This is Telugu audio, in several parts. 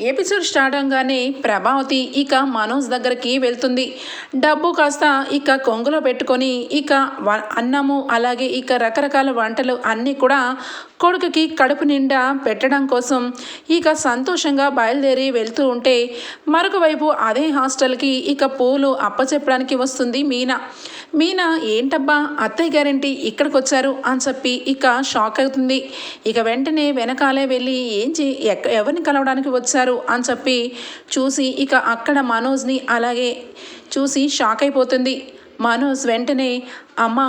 ఎపిసోడ్ స్టార్ట్ అవగానే ప్రభావతి ఇక మనోజ్ దగ్గరికి వెళ్తుంది. డబ్బు కాస్త ఇక కొంగులో పెట్టుకొని ఇక వ- అన్నము అలాగే ఇక రకరకాల వంటలు అన్నీ కూడా కొడుకుకి కడుపు నిండా పెట్టడం కోసం ఇక సంతోషంగా బయలుదేరి వెళ్తూ ఉంటే మరొక వైపు అదే హాస్టల్కి ఇక పూలు అప్పచెప్పడానికి వస్తుంది మీనా. మీనా ఏంటబ్బా అత్తయ్య గారింటి ఇక్కడికి వచ్చారు అని చెప్పి ఇక షాక్ అవుతుంది. ఇక వెంటనే వెనకాలే వెళ్ళి ఏం చే ఎక్క- ఎవరిని కలవడానికి వచ్చారు? అని చెప్పి చూసి ఇక అక్కడ మనోజ్ని అలాగే చూసి షాక్ అయిపోతుంది. మనోజ్ వెంటనే అమ్మ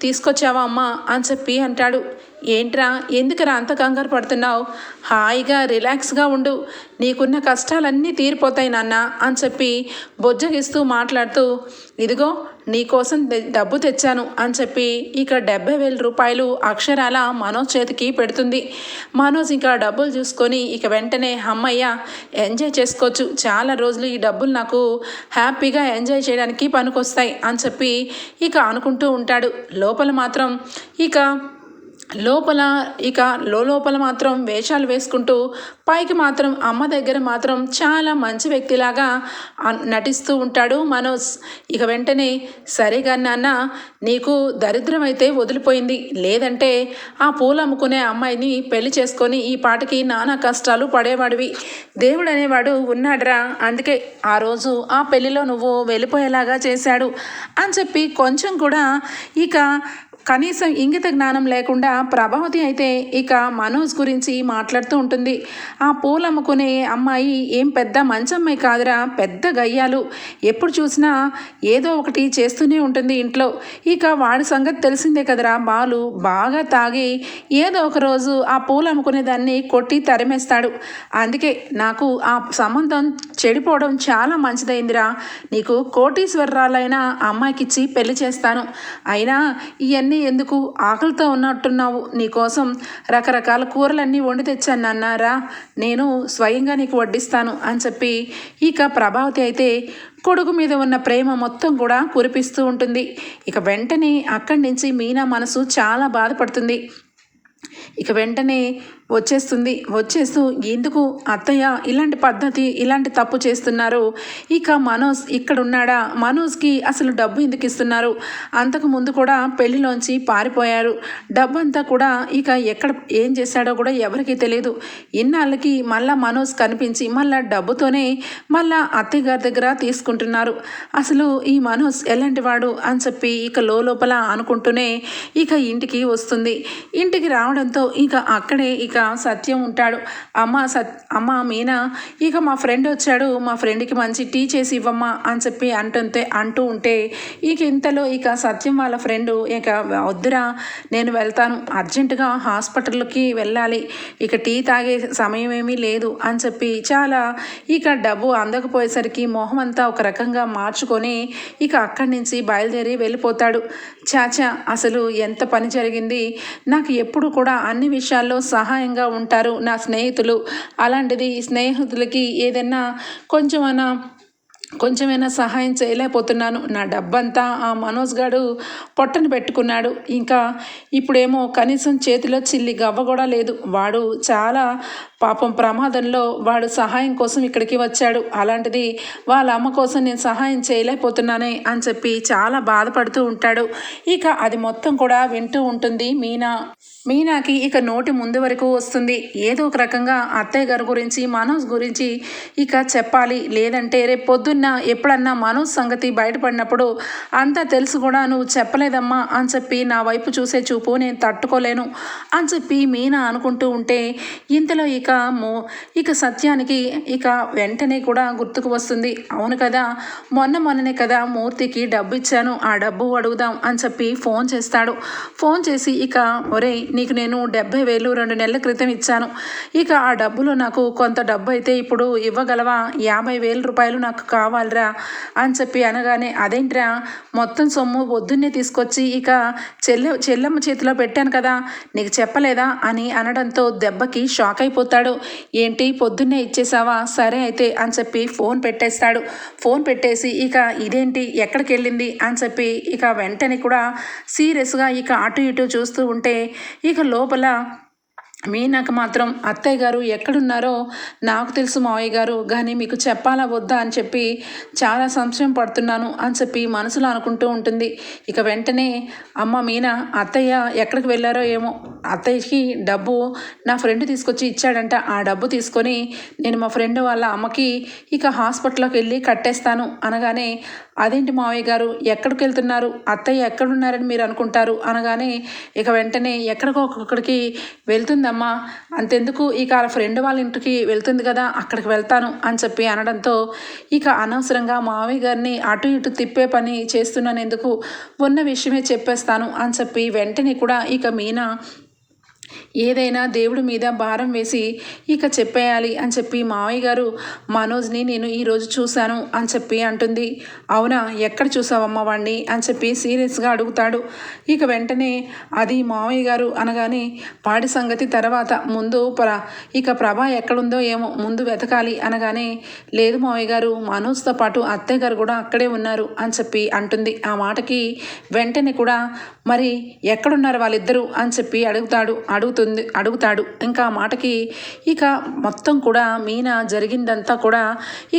తీసుకొచ్చావా అమ్మా? అని చెప్పి అంటాడు. ఏంట్రా ఎందుకురా అంత కంగారు పడుతున్నావు? హాయిగా రిలాక్స్గా ఉండు. నీకున్న కష్టాలన్నీ తీరిపోతాయి నాన్న అని చెప్పి బొజ్జగిస్తూ మాట్లాడుతూ ఇదిగో నీకోసం డబ్బు తెచ్చాను అని చెప్పి ఇక డెబ్బై వేల రూపాయలు అక్షరాల మనోజ్ చేతికి పెడుతుంది. మనోజ్ ఇంకా డబ్బులు చూసుకొని ఇక వెంటనే అమ్మయ్య ఎంజాయ్ చేసుకోవచ్చు. చాలా రోజులు ఈ డబ్బులు నాకు హ్యాపీగా ఎంజాయ్ చేయడానికి పనికొస్తాయి అని చెప్పి ఇక అనుకుంటూ ఉంటాడు. లోపల మాత్రం ఇక లోపల ఇక లోపల మాత్రం వేషాలు వేసుకుంటూ పైకి మాత్రం అమ్మ దగ్గర మాత్రం చాలా మంచి వ్యక్తిలాగా నటిస్తూ ఉంటాడు మనోజ్. ఇక వెంటనే సరేగా నాన్న నీకు దరిద్రం అయితే వదిలిపోయింది. లేదంటే ఆ పూలు అమ్ముకునే అమ్మాయిని పెళ్ళి చేసుకొని ఈ పాటకి నానా కష్టాలు పడేవాడివి. దేవుడు అనేవాడు ఉన్నాడురా అందుకే ఆ రోజు ఆ పెళ్ళిలో నువ్వు వెళ్ళిపోయేలాగా చేశాడు అని చెప్పి కొంచెం కూడా ఇక కనీసం ఇంగిత జ్ఞానం లేకుండా ప్రభావతి అయితే ఇక మనోజ్ గురించి మాట్లాడుతూ ఉంటుంది. ఆ పూలు అమ్ముకునే అమ్మాయి ఏం పెద్ద మంచి అమ్మాయి కాదురా పెద్ద గయ్యాలు. ఎప్పుడు చూసినా ఏదో ఒకటి చేస్తూనే ఉంటుంది ఇంట్లో. ఇక వాడి సంగతి తెలిసిందే కదరా బాలు. బాగా తాగి ఏదో ఒక రోజు ఆ పూలు అమ్ముకునే దాన్ని కొట్టి తరిమేస్తాడు. అందుకే నాకు ఆ సంబంధం చెడిపోవడం చాలా మంచిదైందిరా. నీకు కోటీశ్వరరాలైన అమ్మాయికిచ్చి పెళ్ళి చేస్తాను. అయినా ఇవన్నీ ఎందుకు ఆకలితో ఉన్నట్టున్నావు? నీకోసం రకరకాల కూరలన్నీ వండి తెచ్చాను నాన్నారా. నేను స్వయంగా నీకు వడ్డిస్తాను అని చెప్పి ఇక ప్రభావతి అయితే కొడుకు మీద ఉన్న ప్రేమ మొత్తం కూడా కురిపిస్తూ ఉంటుంది. ఇక వెంటనే అక్కడి నుంచి మీనా మనసు చాలా బాధపడుతుంది. ఇక వెంటనే వచ్చేస్తుంది. వచ్చేస్తూ ఎందుకు అత్తయ్య ఇలాంటి పద్ధతి ఇలాంటి తప్పు చేస్తున్నారు? ఇక మనోజ్ ఇక్కడ ఉన్నాడా మనోజ్కి అసలు డబ్బు ఎందుకు ఇస్తున్నారు? అంతకు ముందు కూడా పెళ్ళిలోంచి పారిపోయారు. డబ్బు అంతా కూడా ఇక ఎక్కడ ఏం చేశాడో కూడా ఎవరికీ తెలియదు ఇన్నాళ్ళకి మళ్ళా మనోజ్ కనిపించి మళ్ళా డబ్బుతోనే మళ్ళా అత్తయ్య గారి దగ్గర తీసుకుంటున్నారు. అసలు ఈ మనోజ్ ఎలాంటి వాడు అని చెప్పి ఇక లోపల అనుకుంటూనే ఇక ఇంటికి వస్తుంది. ఇంటికి రావడంతో ఇక అక్కడే ఇక సత్యం ఉంటాడు. అమ్మ సత్ అమ్మ మీనా ఇక మా ఫ్రెండ్ వచ్చాడు. మా ఫ్రెండ్కి మంచి టీ చేసి ఇవ్వమ్మా అని చెప్పి అంటుంటే అంటూ ఉంటే ఇక ఇంతలో ఇక సత్యం వాళ్ళ ఫ్రెండ్ ఇక వద్దురా నేను వెళ్తాను. అర్జెంటుగా హాస్పిటల్కి వెళ్ళాలి. ఇక టీ తాగే సమయం ఏమీ లేదు అని చెప్పి చాలా ఇక డబ్బు అందకపోయేసరికి మొహం అంతా ఒక రకంగా మార్చుకొని ఇక అక్కడి నుంచి బయలుదేరి వెళ్ళిపోతాడు. చాచా అసలు ఎంత పని జరిగింది? నాకు ఎప్పుడు కూడా అన్ని విషయాల్లో సహాయంగా ఉంటారు నా స్నేహితులు. అలాంటిది స్నేహితులకి ఏదైనా కొంచెమైనా కొంచెమైనా సహాయం చేయలేకపోతున్నాను. నా డబ్బంతా ఆ మనోజ్ గాడు పొట్టను పెట్టుకున్నాడు. ఇంకా ఇప్పుడేమో కనీసం చేతిలో చిల్లి గవ్వ కూడా లేదు. వాడు చాలా పాపం ప్రమాదంలో వాడు సహాయం కోసం ఇక్కడికి వచ్చాడు. అలాంటిది వాళ్ళ అమ్మ కోసం నేను సహాయం చేయలేకపోతున్నానే అని చెప్పి చాలా బాధపడుతూ ఉంటాడు. ఇక అది మొత్తం కూడా వింటూ ఉంటుంది మీనా. మీనాకి ఇక నోటి ముందు వరకు వస్తుంది. ఏదో ఒక రకంగా అత్తయ్య గారి గురించి మనోజ్ గురించి ఇక చెప్పాలి. లేదంటే రేపు పొద్దున్న ఎప్పుడన్నా మనోజ్ సంగతి బయటపడినప్పుడు అంతా తెలుసు కూడా నువ్వు చెప్పలేదమ్మా అని చెప్పి నా వైపు చూసే చూపు నేను తట్టుకోలేను అని చెప్పి మీనా అనుకుంటూ ఉంటే ఇంతలో ఇక ఇక మో ఇక సత్యానికి ఇక వెంటనే కూడా గుర్తుకు వస్తుంది. అవును కదా మొన్న మొన్ననే కదా మూర్తికి డబ్బు ఇచ్చాను ఆ డబ్బు అడుగుదాం అని చెప్పి ఫోన్ చేస్తాడు. ఫోన్ చేసి ఇక ఒరే నీకు నేను డెబ్బై వేలు రెండు నెలల క్రితం ఇచ్చాను. ఇక ఆ డబ్బులో నాకు కొంత డబ్బు అయితే ఇప్పుడు ఇవ్వగలవా? యాభై వేల రూపాయలు నాకు కావాలిరా అని చెప్పి అనగానే అదేంట్రా మొత్తం సొమ్ము పొద్దున్నే తీసుకొచ్చి ఇక చెల్లె చెల్లెమ్మ చేతిలో పెట్టాను కదా నీకు చెప్పలేదా అని అనడంతో దెబ్బకి షాక్ అయిపోతాడు. చేస్తాడు. ఏంటి పొద్దున్నే ఇచ్చేసావా సరే అయితే అని చెప్పి ఫోన్ పెట్టేస్తాడు. ఫోన్ పెట్టేసి ఇక ఇదేంటి? ఎక్కడికి వెళ్ళింది అని చెప్పి ఇక వెంటనే కూడా సీరియస్గా ఇక అటు ఇటు చూస్తూ ఉంటే ఇక లోపల మీనాకు మాత్రం అత్తయ్య గారు ఎక్కడున్నారో నాకు తెలుసు మావయ్య గారు కానీ మీకు చెప్పాలా వద్దా? అని చెప్పి చాలా సంశయం పడుతున్నాను అని చెప్పి మనసులో అనుకుంటూ ఉంటుంది. ఇక వెంటనే అమ్మ మీనా అత్తయ్య ఎక్కడికి వెళ్ళారో ఏమో అత్తయ్యకి డబ్బు నా ఫ్రెండ్ తీసుకొచ్చి ఇచ్చాడంట. ఆ డబ్బు తీసుకొని నేను మా ఫ్రెండ్ వాళ్ళ అమ్మకి ఇక హాస్పిటల్లోకి వెళ్ళి కట్టేస్తాను అనగానే అదేంటి మావయ్య గారు ఎక్కడికి వెళ్తున్నారు? అత్తయ్య ఎక్కడున్నారని మీరు అనుకుంటారు అనగానే ఇక వెంటనే ఎక్కడికో ఒక్కొక్కడికి ఏమైందమ్మా అంతెందుకు? ఇక వాళ్ళ ఫ్రెండ్ వాళ్ళ ఇంటికి వెళ్తుంది కదా అక్కడికి వెళ్తాను అని చెప్పి అనడంతో ఇక అనవసరంగా మావయ్య గారిని అటు ఇటు తిప్పే పని చేస్తున్నాను ఎందుకు ఉన్న విషయమే చెప్పేస్తాను అని చెప్పి వెంటనే కూడా ఇక మీనా ఏదైనా దేవుడి మీద భారం వేసి ఇక చెప్పేయాలి అని చెప్పి మావయ్య గారు మనోజ్ని నేను ఈరోజు చూశాను అని చెప్పి అంటుంది. అవునా? ఎక్కడ చూసావమ్మ వాణ్ణి? అని చెప్పి సీరియస్గా అడుగుతాడు. ఇక వెంటనే అది మావయ్య గారు అనగానే పాడి సంగతి తర్వాత ముందు ప్ర ఇక ప్రభ ఎక్కడుందో ఏమో ముందు వెతకాలి అనగానే లేదు మావయ్య గారు మనోజ్తో పాటు అత్తయ్య గారు కూడా అక్కడే ఉన్నారు అని చెప్పి అంటుంది. ఆ మాటకి వెంటనే కూడా మరి ఎక్కడున్నారు వాళ్ళిద్దరూ? అని చెప్పి అడుగుతాడు. అడుగుతుంది అడుగుతాడు. ఇంకా ఆ మాటకి ఇక మొత్తం కూడా మీనా జరిగిందంతా కూడా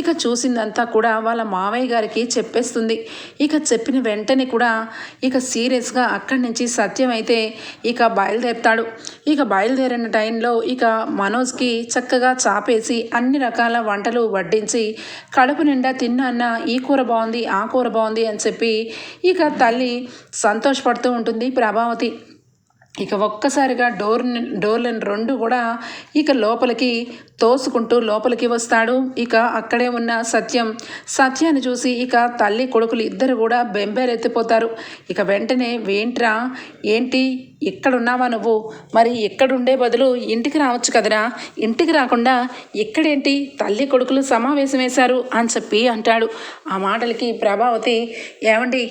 ఇక చూసిందంతా కూడా వాళ్ళ మావయ్య గారికి చెప్పేస్తుంది. ఇక చెప్పిన వెంటనే కూడా ఇక సీరియస్గా అక్కడి నుంచి సత్యం అయితే ఇక బయలుదేరుతాడు. ఇక బయలుదేరిన టైంలో ఇక మనోజ్కి చక్కగా చాపేసి అన్ని రకాల వంటలు వడ్డించి కడుపు నిండా తిన్నాన్న ఈ కూర బాగుంది ఆ కూర బాగుంది అని చెప్పి ఇక తల్లి సంతోషపడుతూ ఉంటుంది ప్రభావతి. ఇక ఒక్కసారిగా డోర్ డోర్లను రెండు కూడా ఇక లోపలికి తోసుకుంటూ లోపలికి వస్తాడు. ఇక అక్కడే ఉన్న సత్యం. సత్యాన్ని చూసి ఇక తల్లి కొడుకులు ఇద్దరు కూడా బెంబేరెత్తిపోతారు ఇక వెంటనే వేంట్రా ఏంటి? ఇక్కడున్నావా నువ్వు? మరి ఇక్కడుండే బదులు ఇంటికి రావచ్చు కదరా? ఇంటికి రాకుండా ఇక్కడేంటి? తల్లి కొడుకులు సమావేశం వేశారు అని చెప్పి అంటాడు. ఆ మాటలకి ప్రభావతి ఏమండి?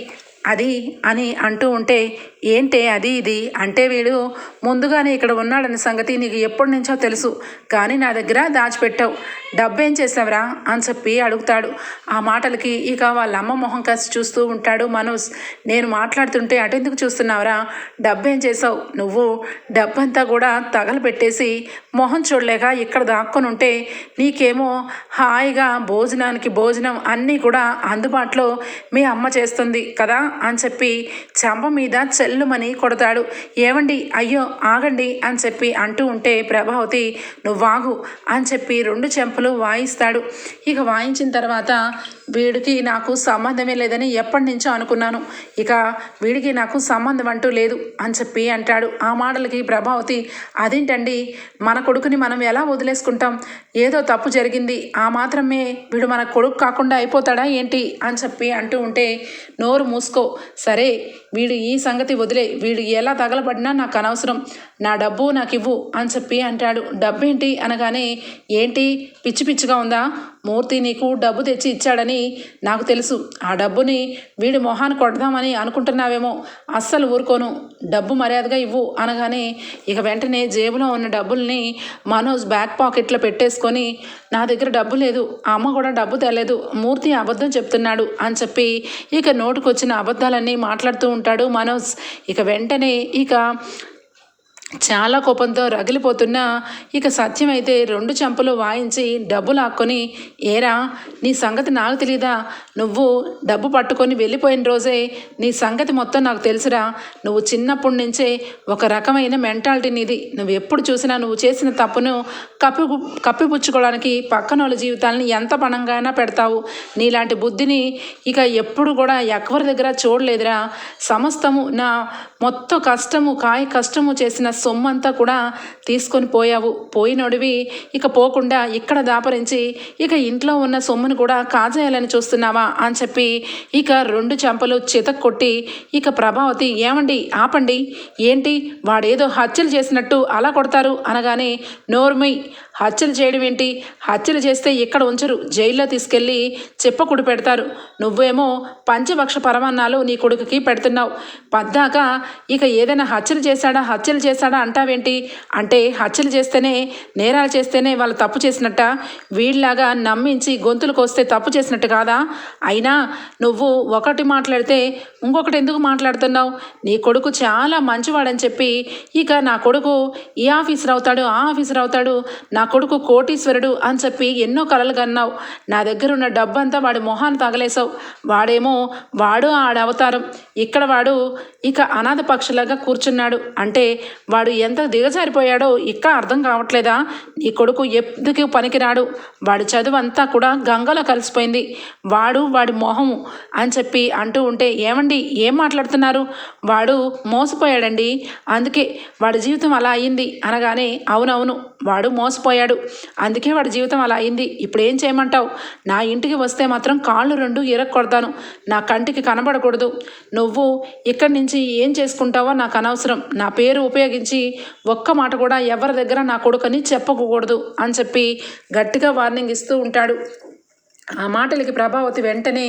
అది అని అంటూ ఉంటే ఏంటే అది ఇది? అంటే వీడు ముందుగానే ఇక్కడ ఉన్నాడన్న సంగతి నీకు ఎప్పటి నుంచో తెలుసు. కానీ నా దగ్గర దాచిపెట్టావు. డబ్బేం చేసావురా అని చెప్పి అడుగుతాడు. ఆ మాటలకి ఇక వాళ్ళ అమ్మ మొహం కాసి చూస్తూ ఉంటాడు మనోజ్. నేను మాట్లాడుతుంటే అటెందుకు చూస్తున్నావురా? డబ్బేం చేసావు నువ్వు డబ్బంతా కూడా తగలబెట్టేసి మొహం చూడలేక ఇక్కడ దాక్కొని ఉంటే నీకేమో హాయిగా భోజనానికి భోజనం అన్నీ కూడా అందుబాటులో మీ అమ్మ చేస్తుంది కదా? అని చెప్పి చంప మీద చెల్లుమని కొడతాడు. ఏమండి అయ్యో ఆగండి అని చెప్పి అంటూ ఉంటే ప్రభావతి నువ్వు వాగు అని చెప్పి రెండు చెంపలు వాయిస్తాడు. ఇక వాయించిన తర్వాత వీడికి నాకు సంబంధమే లేదని ఎప్పటి నుంచో అనుకున్నాను. ఇక వీడికి నాకు సంబంధం అంటూ లేదు అని చెప్పి అంటాడు. ఆ మాటలకి ప్రభావతి అదేంటండి? మన కొడుకుని మనం ఎలా వదిలేసుకుంటాం? ఏదో తప్పు జరిగింది. ఆ మాత్రమే వీడు మన కొడుకు కాకుండా అయిపోతాడా ఏంటి? అని చెప్పి అంటూ ఉంటే నోరు మూసుకో. సరే వీడు ఈ సంగతి వదిలే. వీడు ఎలా తగలబడినా నాకు అనవసరం. నా డబ్బు నాకు ఇవ్వు అని చెప్పి అంటాడు. డబ్బు ఏంటి అనగానే ఏంటి? పిచ్చి పిచ్చిగా ఉందా? మూర్తి నీకు డబ్బు తెచ్చి ఇచ్చాడని నాకు తెలుసు. ఆ డబ్బుని వీడి మొహాన్ని కొడదామని అనుకుంటున్నావేమో. అస్సలు ఊరుకోను. డబ్బు మర్యాదగా ఇవ్వు అనగానే ఇక వెంటనే జేబులో ఉన్న డబ్బుల్ని మనోజ్ బ్యాక్ పాకెట్లో పెట్టేసుకొని నా దగ్గర డబ్బు లేదు. అమ్మ కూడా డబ్బు తేలేదు. మూర్తి అబద్ధం చెప్తున్నాడు అని చెప్పి ఇక నోటుకొచ్చిన అబద్ధాలన్నీ మాట్లాడుతూ ఉంటాడు మనోజ్. ఇక వెంటనే ఇక చాలా కోపంతో రగిలిపోతున్న ఇక సత్యం అయితే రెండు చెంపలు వాయించి డబ్బు లాక్కొని ఏరా నీ సంగతి నాకు తెలియదా నువ్వు డబ్బు పట్టుకొని వెళ్ళిపోయిన రోజే నీ సంగతి మొత్తం నాకు తెలుసురా. నువ్వు చిన్నప్పటి నుంచే ఒక రకమైన మెంటాలిటీ నీది. నువ్వు ఎప్పుడు చూసినా నువ్వు చేసిన తప్పును కప్పి కప్పిపుచ్చుకోవడానికి పక్కన వాళ్ళ జీవితాలని ఎంత పణంగా పెడతావు. నీలాంటి బుద్ధిని ఇక ఎప్పుడు కూడా ఎవరి దగ్గర చూడలేదురా. సమస్తము నా మొత్తం కష్టము కాయ కష్టము చేసిన సొమ్మంతా కూడా తీసుకొని పోయావు. పోయినోడివి ఇక పోకుండా ఇక్కడ దాపరించి ఇక ఇంట్లో ఉన్న సొమ్మును కూడా కాజేయాలని చూస్తున్నావా? అని చెప్పి ఇక రెండు చెంపలు చితక్ కొట్టి ఇక ప్రభావతి ఏమండి? ఆపండి. ఏంటి? వాడేదో హత్యలు చేసినట్టు అలా కొడతారు అనగానే నోర్మి హత్యలు చేయడం ఏంటి? హత్యలు చేస్తే ఇక్కడ ఉంచరు జైల్లో తీసుకెళ్ళి చెప్పకుడు పెడతారు. నువ్వేమో పంచభక్ష పరమాన్నాలు నీ కొడుకుకి పెడుతున్నావు. పద్దాక ఇక ఏదైనా హత్యలు చేశాడా హత్యలు చేశాడా అంటావేంటి? అంటే హత్యలు చేస్తేనే నేరాలు చేస్తేనే వాళ్ళు తప్పు చేసినట్ట? వీళ్ళలాగా నమ్మించి గొంతులు కోస్తే తప్పు చేసినట్టు కాదా? అయినా నువ్వు ఒకటి మాట్లాడితే ఇంకొకటి ఎందుకు మాట్లాడుతున్నావు? నీ కొడుకు చాలా మంచివాడని చెప్పి ఇక నా కొడుకు ఈ ఆఫీసర్ అవుతాడు ఆ ఆఫీసర్ అవుతాడు నా కొడుకు కోటీశ్వరుడు అని చెప్పి ఎన్నో కలలు కన్నావు. నా దగ్గర ఉన్న డబ్బంతా వాడి మొహాన్ని తగలేసావు వాడేమో వాడు ఆడ అవతారం. ఇక్కడ వాడు ఇక అనాథ పక్షులాగా కూర్చున్నాడు. అంటే వాడు ఎంత దిగజారిపోయాడో ఇంకా అర్థం కావట్లేదా? నీ కొడుకు ఎందుకు పనికిరాడు? వాడి చదువు అంతా కూడా గంగలో కలిసిపోయింది. వాడు వాడి మొహము అని చెప్పి అంటూ ఉంటే ఏమండి? ఏం మాట్లాడుతున్నారు? వాడు మోసపోయాడండి. అందుకే వాడి జీవితం అలా అయింది. అనగానే అవునవును వాడు మోసపోయాడు. అందుకే వాడి జీవితం అలా అయింది. ఇప్పుడు ఏం చేయమంటావు? నా ఇంటికి వస్తే మాత్రం కాళ్ళు రెండు కొడతాను నా కంటికి కనబడకూడదు. నువ్వు ఇక్కడి నుంచి ఏం చేసుకుంటావో నాకు అనవసరం. నా పేరు ఉపయోగించి ఒక్క మాట కూడా ఎవరి దగ్గర నా కొడుకని చేసుకోకూడదు అని చెప్పి గట్టిగా వార్నింగ్ ఇస్తూ ఉంటాడు. ఆ మాటలకి ప్రభావతి వెంటనే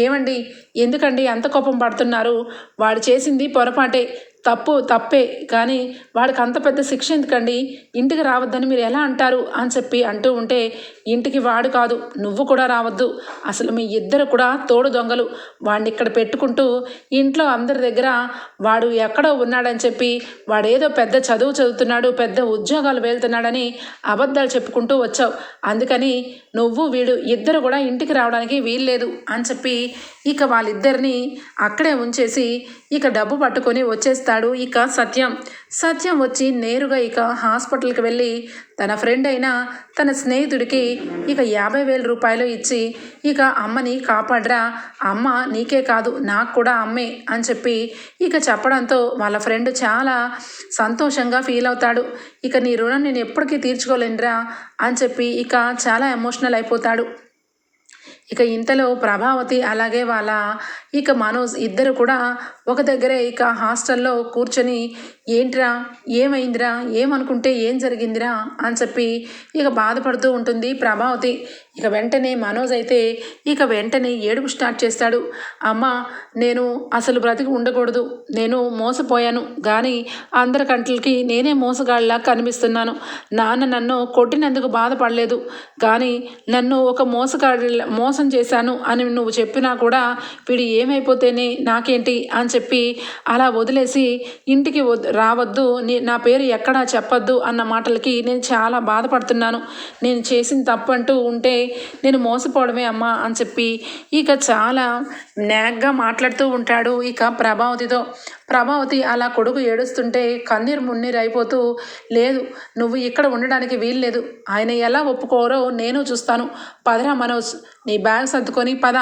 ఏమండి? ఎందుకండి? అంత కోపం పడుతున్నారు? వాడు చేసింది పొరపాటే. తప్పు తప్పే. కానీ వాడికి అంత పెద్ద శిక్ష ఎందుకండి? ఇంటికి రావద్దని మీరు ఎలా అంటారు? అని చెప్పి అంటూ ఉంటే ఇంటికి వాడు కాదు నువ్వు కూడా రావద్దు. అసలు మీ ఇద్దరు కూడా తోడు దొంగలు. వాడిని ఇక్కడ పెట్టుకుంటూ ఇంట్లో అందరి దగ్గర వాడు ఎక్కడో ఉన్నాడని చెప్పి వాడేదో పెద్ద చదువు చదువుతున్నాడు పెద్ద ఉద్యోగాలు వెళ్తున్నాడని అబద్ధాలు చెప్పుకుంటూ వచ్చావు. అందుకని నువ్వు వీడు ఇద్దరు కూడా ఇంటికి రావడానికి వీల్లేదు అని చెప్పి ఇక వాళ్ళిద్దరిని అక్కడే ఉంచేసి ఇక డబ్బు పట్టుకొని చేస్తాడు ఇక సత్యం. సత్యం వచ్చి నేరుగా ఇక హాస్పిటల్కి వెళ్ళి తన ఫ్రెండ్ అయిన తన స్నేహితుడికి ఇక యాభై వేల రూపాయలు ఇచ్చి ఇక అమ్మని కాపాడరా అమ్మ నీకే కాదు నాకు కూడా అమ్మే అని చెప్పి ఇక చెప్పడంతో వాళ్ళ ఫ్రెండ్ చాలా సంతోషంగా ఫీల్ అవుతాడు. ఇక నీ రుణం నేను ఎప్పటికీ తీర్చుకోలేనురా అని చెప్పి ఇక చాలా ఎమోషనల్ అయిపోతాడు. ఇక ఇంతలో ప్రభావతి అలాగే వాళ్ళ ఇక మనోజ్ ఇద్దరు కూడా ఒక దగ్గరే ఇక హాస్టల్లో కూర్చొని ఏంట్రా? ఏమైందిరా? ఏమనుకుంటే ఏం జరిగిందిరా? అని చెప్పి ఇక బాధపడుతూ ఉంటుంది ప్రభావతి. ఇక వెంటనే మనోజ్ అయితే ఇక వెంటనే ఏడుపు స్టార్ట్ చేస్తాడు. అమ్మ నేను అసలు బ్రతికి ఉండకూడదు. నేను మోసపోయాను. కానీ అందరి కంట్లకి నేనే మోసగాళ్ళలా కనిపిస్తున్నాను. నాన్న నన్ను కొట్టినందుకు బాధపడలేదు. కానీ నన్ను ఒక మోసగాడి మోసం చేశాను అని నువ్వు చెప్పినా కూడా వీడు ఏమైపోతేనే నాకేంటి అని చెప్పి అలా వదిలేసి ఇంటికి రావద్దు. నీ నా పేరు ఎక్కడా చెప్పొద్దు అన్న మాటలకి నేను చాలా బాధపడుతున్నాను. నేను చేసిన తప్పు అంటూ ఉంటే నేను మోసపోవడమే అమ్మా అని చెప్పి ఇక చాలా నాగ్గా మాట్లాడుతూ ఉంటాడు. ఇక ప్రభావతితో ప్రభావతి అలా కొడుకు ఏడుస్తుంటే కన్నీరు మున్నీరు అయిపోతూ లేదు నువ్వు ఇక్కడ ఉండడానికి వీల్లేదు. ఆయన ఎలా ఒప్పుకోరో నేను చూస్తాను. పదరా మనోజ్ నీ బ్యాగ్ సర్దుకొని పద.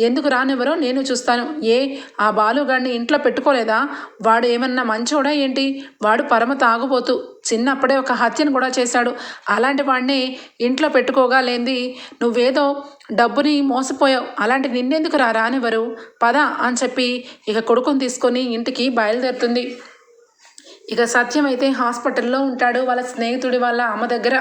ఎందుకు రానివ్వరో నేను చూస్తాను. ఏ ఆ బాలుగాడిని ఇంట్లో పెట్టుకోలేదా? వాడు ఏమన్నా మంచోడా ఏంటి? వాడు పరమ తాగుపోతూ చిన్నప్పుడే ఒక హత్యను కూడా చేశాడు. అలాంటి వాడిని ఇంట్లో పెట్టుకోగాలేంది నువ్వేదో డబ్బుని మోసపోయావు. అలాంటి నిన్నెందుకు రా రానివ్వరు పద అని చెప్పి ఇక కొడుకుని తీసుకొని ఇంటికి బయలుదేరుతుంది. ఇక సత్యం అయితే హాస్పిటల్లో ఉంటాడు. వాళ్ళ స్నేహితుడి వాళ్ళ అమ్మ దగ్గర.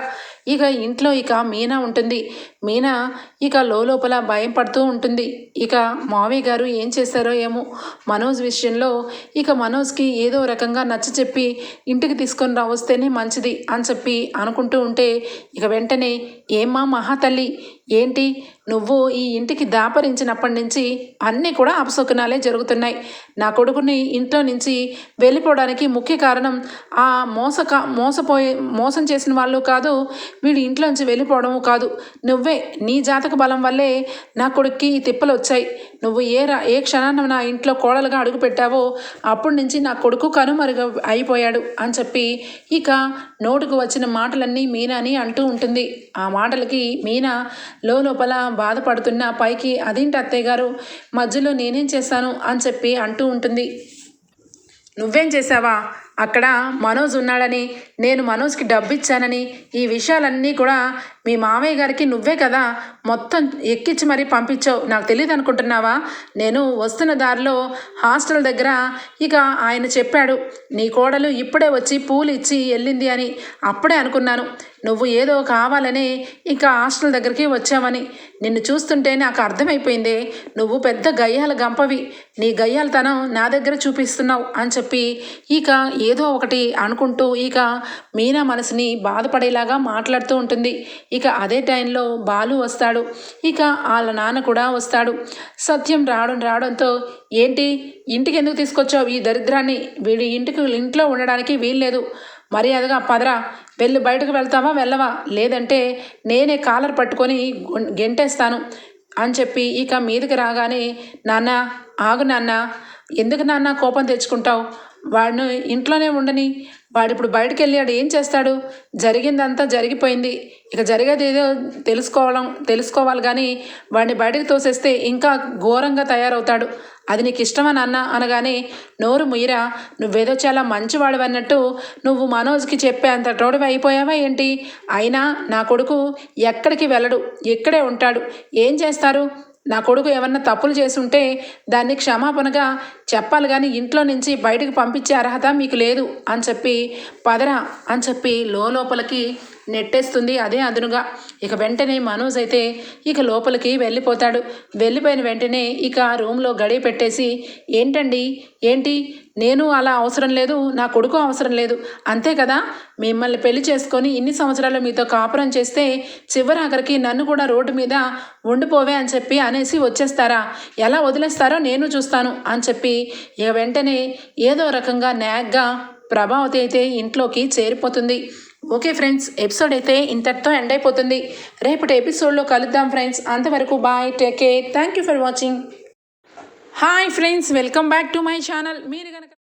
ఇక ఇంట్లో ఇక మీనా ఉంటుంది. మీనా ఇక లోపల భయం పడుతూ ఉంటుంది. ఇక మావయ్య గారు ఏం చేశారో ఏమో మనోజ్ విషయంలో ఇక మనోజ్కి ఏదో రకంగా నచ్చ చెప్పి ఇంటికి తీసుకొని రావస్తేనే మంచిది అని చెప్పి అనుకుంటూ ఉంటే ఇక వెంటనే ఏమ్మా మహాతల్లి ఏంటి నువ్వు ఈ ఇంటికి దాపరించినప్పటి నుంచి అన్నీ కూడా అపశకునాలే జరుగుతున్నాయి. నా కొడుకుని ఇంట్లో నుంచి వెళ్ళిపోవడానికి ముఖ్య కారణం ఆ మోసక మోసపోయే మోసం చేసిన వాళ్ళు కాదు. వీడు ఇంట్లోంచి వెళ్ళిపోవడము కాదు. నువ్వే నీ జాతక బలం వల్లే నా కొడుక్కి ఈ తిప్పలు వచ్చాయి నువ్వు ఏ రా ఏ క్షణాన్ని నా ఇంట్లో కోడలుగా అడుగు పెట్టావో అప్పటి నుంచి నా కొడుకు కనుమరుగ అయిపోయాడు అని చెప్పి ఇక నోటుకు వచ్చిన మాటలన్నీ మీనాని అంటూ ఉంటుంది. ఆ మాటలకి మీనా లోపల బాధపడుతున్న పైకి అదేంటి అత్తయ్య గారు? మధ్యలో నేనేం చేశాను? అని చెప్పి అంటూ ఉంటుంది. నువ్వేం చేసావా అక్కడ మనోజ్ ఉన్నాడని నేను మనోజ్కి డబ్బు ఇచ్చానని ఈ విషయాలన్నీ కూడా మీ మామయ్య గారికి నువ్వే కదా మొత్తం ఎక్కించి మరీ పంపించావు. నాకు తెలియదు అనుకుంటున్నావా? నేను వస్తున్న దారిలో హాస్టల్ దగ్గర ఇక ఆయన చెప్పాడు నీ కోడలు ఇప్పుడే వచ్చి పూలు ఇచ్చి వెళ్ళింది అని. అప్పుడే అనుకున్నాను. నువ్వు ఏదో కావాలని ఇంకా హాస్టల్ దగ్గరికి వచ్చావని. నిన్ను చూస్తుంటే నాకు అర్థమైపోయింది. నువ్వు పెద్ద గయ్యాల గంపవి. నీ గయ్యాలతనం నా దగ్గర చూపిస్తున్నావు అని చెప్పి ఇక ఏదో ఒకటి అనుకుంటూ ఇక మీనా మనసుని బాధపడేలాగా మాట్లాడుతూ ఉంటుంది. ఇక అదే టైంలో బాలు వస్తాడు. ఇక వాళ్ళ నాన్న కూడా వస్తాడు. సత్యం రావడం రావడంతో ఏంటి? ఇంటికి ఎందుకు తీసుకొచ్చావు ఈ దరిద్రాన్ని? వీడి ఇంటికి ఇంట్లో ఉండడానికి వీల్లేదు. మర్యాదగా పదరా. వెళ్ళి బయటకు వెళ్తావా వెళ్ళవా? లేదంటే నేనే కాలర్ పట్టుకొని గెంటేస్తాను అని చెప్పి ఇక మీదకి రాగానే నాన్న ఆగు నాన్న. ఎందుకు నాన్న కోపం తెచ్చుకుంటావు? వాడిని ఇంట్లోనే ఉండని. వాడు ఇప్పుడు బయటకు వెళ్ళాడు ఏం చేస్తాడు? జరిగిందంతా జరిగిపోయింది. ఇక జరిగేది ఏదో తెలుసుకోవడం తెలుసుకోవాలి కానీ వాడిని బయటకు తోసేస్తే ఇంకా ఘోరంగా తయారవుతాడు. అది నీకు ఇష్టమా నాన్న? అనగానే నోరు ముయ్యరా నువ్వేదో చాలా మంచివాడు అన్నట్టు నువ్వు మనోజ్కి చెప్పే అంత టోడవి అయిపోయావా ఏంటి? అయినా నా కొడుకు ఎక్కడికి వెళ్ళడు ఇక్కడే ఉంటాడు. ఏం చేస్తారు? నా కొడుకు ఏమన్నా తప్పులు చేసుంటే దాన్ని క్షమాపణగా చెప్పాలి కానీ ఇంట్లో నుంచి బయటకు పంపించే అర్హత మీకు లేదు అని చెప్పి పదరా అని చెప్పి లోపలికి నెట్టేస్తుంది. అదే అదునుగా. ఇక వెంటనే మనోజ్ అయితే ఇక లోపలికి వెళ్ళిపోతాడు. వెళ్ళిపోయిన వెంటనే ఇక రూమ్లో గడియ పెట్టేసి ఏంటండి? ఏంటి? నేను అలా అవసరం లేదు. నా కొడుకు అవసరం లేదు. అంతే కదా? మిమ్మల్ని పెళ్ళి చేసుకొని ఇన్ని సంవత్సరాలు మీతో కాపురం చేస్తే చివరి ఆఖరికి నన్ను కూడా రోడ్డు మీద ఉండిపోవే అని చెప్పి అనేసి వచ్చేస్తారా? ఎలా వదిలేస్తారో నేను చూస్తాను అని చెప్పి ఇక వెంటనే ఏదో రకంగా నాగ్గా ప్రభావతి అయితే ఇంట్లోకి చేరిపోతుంది. ఓకే ఫ్రెండ్స్ ఎపిసోడ్ అయితే ఇంతటితో ఎండ్ అయిపోతుంది. రేపటి ఎపిసోడ్లో కలుద్దాం ఫ్రెండ్స్. అంతవరకు bye take care. Thank you for watching. Hi friends welcome back to my channel. మీరు కనుక